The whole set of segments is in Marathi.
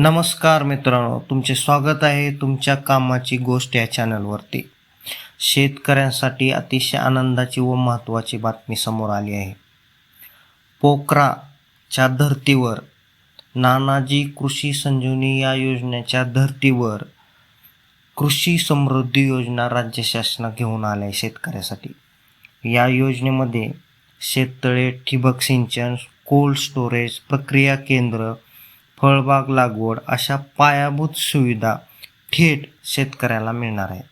नमस्कार मित्रांनो तुमचे स्वागत आहे तुमच्या कामाची गोष्ट या चॅनलवरती. शेतकऱ्यांसाठी अतिशय आनंदाची व महत्त्वाची बातमी समोर आली आहे. पोखराच्या धर्तीवर नानाजी कृषी संजीवनी या योजनेच्या धर्तीवर कृषी समृद्धी योजना राज्य शासन घेऊन आल्या आहे शेतकऱ्यासाठी. या योजनेमध्ये शेततळे ठिबक सिंचन कोल्ड स्टोरेज प्रक्रिया केंद्र फळबाग लागवड अशा पायाभूत सुविधा थेट शेतकऱ्याला मिळणार आहे.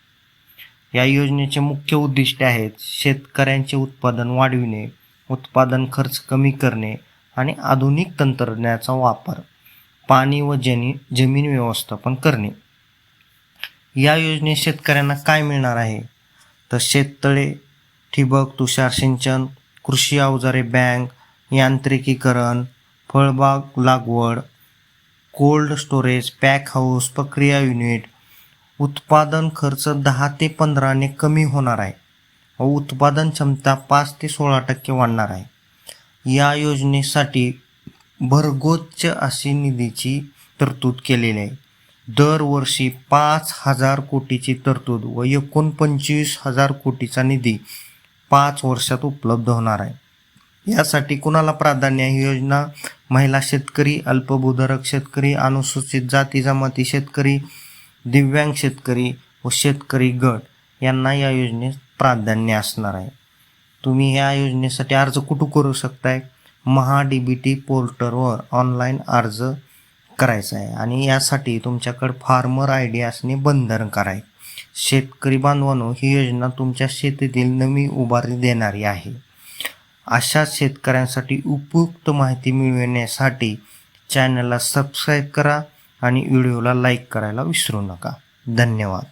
या योजनेचे मुख्य उद्दिष्टे आहेत शेतकऱ्यांचे उत्पादन वाढविणे उत्पादन खर्च कमी करणे आणि आधुनिक तंत्रज्ञानाचा वापर पाणी व जनी जमीन व्यवस्थापन करणे. या योजनेत शेतकऱ्यांना काय मिळणार आहे? तर शेततळे ठिबक तुषार सिंचन कृषी अवजारे बँक यांत्रिकीकरण फळबाग लागवड कोल्ड स्टोरेज पॅक हाऊस प्रक्रिया युनिट उत्पादन खर्च दहा ते पंधराने कमी होणार आहे. व उत्पादन क्षमता पाच ते सोळा टक्के वाढणार आहे. या योजनेसाठी भरगोच्च अशी निधीची तरतूद केलेली आहे. दरवर्षी पाच हजार कोटीची तरतूद व एकोणपंचवीस हजार कोटीचा निधी पाच वर्षात उपलब्ध होणार आहे. यासाठी कुणाला प्राधान्य ही योजना महिला शेतकरी अल्पभूधारक शेतकरी अनुसूचित जाती जमाती शेतकरी दिव्यांग शेतकरी व शेतकरी गट यांना या योजनेत प्राधान्य असणार आहे. तुम्ही या योजनेसाठी अर्ज कुठं करू शकताय? महा डी बी टी पोर्टलवर ऑनलाईन अर्ज करायचा आहे आणि यासाठी तुमच्याकडे फार्मर आय डी असणे बंधनकार आहे. शेतकरी बांधवांनो ही योजना तुमच्या शेतीतील नवी उभारी देणारी आहे. अशा शेतकऱ्यांसाठी उपयुक्त माहिती मिळविण्यासाठी चॅनलला सबस्क्राईब करा आणि व्हिडिओला लाईक करायला विसरू नका. धन्यवाद.